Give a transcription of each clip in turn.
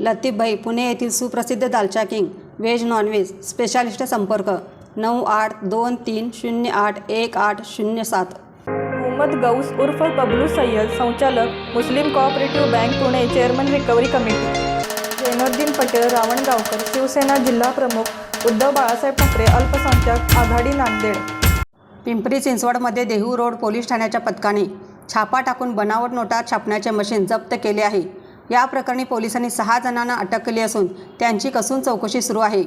लतीफभाई पुणे येथील सुप्रसिद्ध दालचा king veg non veg specialist संपर्क नऊ आठ दोन तीन शून्य आठ एक आठ शून्य सात. मोहम्मद गौस उर्फ बबलू सय्यद संचालक Muslim cooperative bank Pune chairman recovery committee Zainuddin Patel Ravangaonkar Shiv Sena जिल्हा प्रमुख उद्धव बाळासाहेब ठाकरे अल्पसंख्याक आघाडी नांदेड. पिंपरी चिंचवडमध्ये देहू रोड पोलीस ठाण्याच्या पथकाने छापा टाकून बनावट नोटा छापण्याचे मशीन जप्त केले आहे. या प्रकरणी पोलिसांनी सहा जणांना अटक केली असून त्यांची कसून चौकशी सुरू आहे.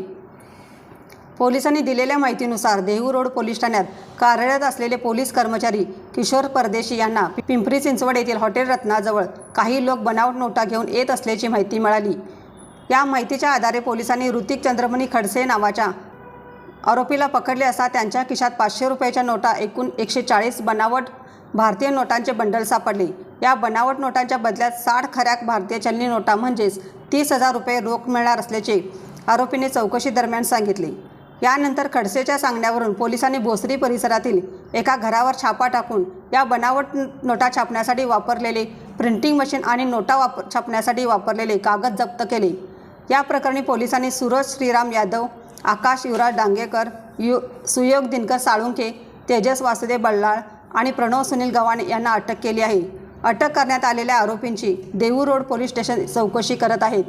पोलिसांनी दिलेल्या माहितीनुसार देहू रोड पोलीस ठाण्यात कार्यरत असलेले पोलीस कर्मचारी किशोर परदेशी यांना पिंपरी चिंचवड येथील हॉटेल रत्नाजवळ काही लोक बनावट नोटा घेऊन येत असल्याची माहिती मिळाली. या माहितीच्या आधारे पोलिसांनी ऋतिक चंद्रमणी खडसे नावाच्या आरोपीला पकडले असता त्यांच्या खिशात पाचशे रुपयाच्या नोटा एकूण एकशे चाळीस बनावट भारतीय नोटांचे बंडल सापडले. या बनावट नोटांच्या बदल्यात साठ खऱ्या भारतीय चलनी नोटा म्हणजेच तीस हजार रुपये रोख मिळणार असल्याचे आरोपीने चौकशी दरम्यान सांगितले. यानंतर खडसेच्या सांगण्यावरून पोलिसांनी भोसरी परिसरातील एका घरावर छापा टाकून या बनावट नोटा छापण्यासाठी वापरलेले प्रिंटिंग मशीन आणि नोटा वापर छापण्यासाठी वापरलेले कागद जप्त केले. या प्रकरणी पोलिसांनी सूरज श्रीराम यादव आकाश युवराज डांगेकर यु सुयोग दिनकर साळुंखे तेजस वासुदेव बल्लाळ आणि प्रणव सुनील गव्हाणे यांना अटक केली आहे. अटक करण्यात आलेल्या आरोपींची देहू रोड पोलीस स्टेशन चौकशी करत आहेत.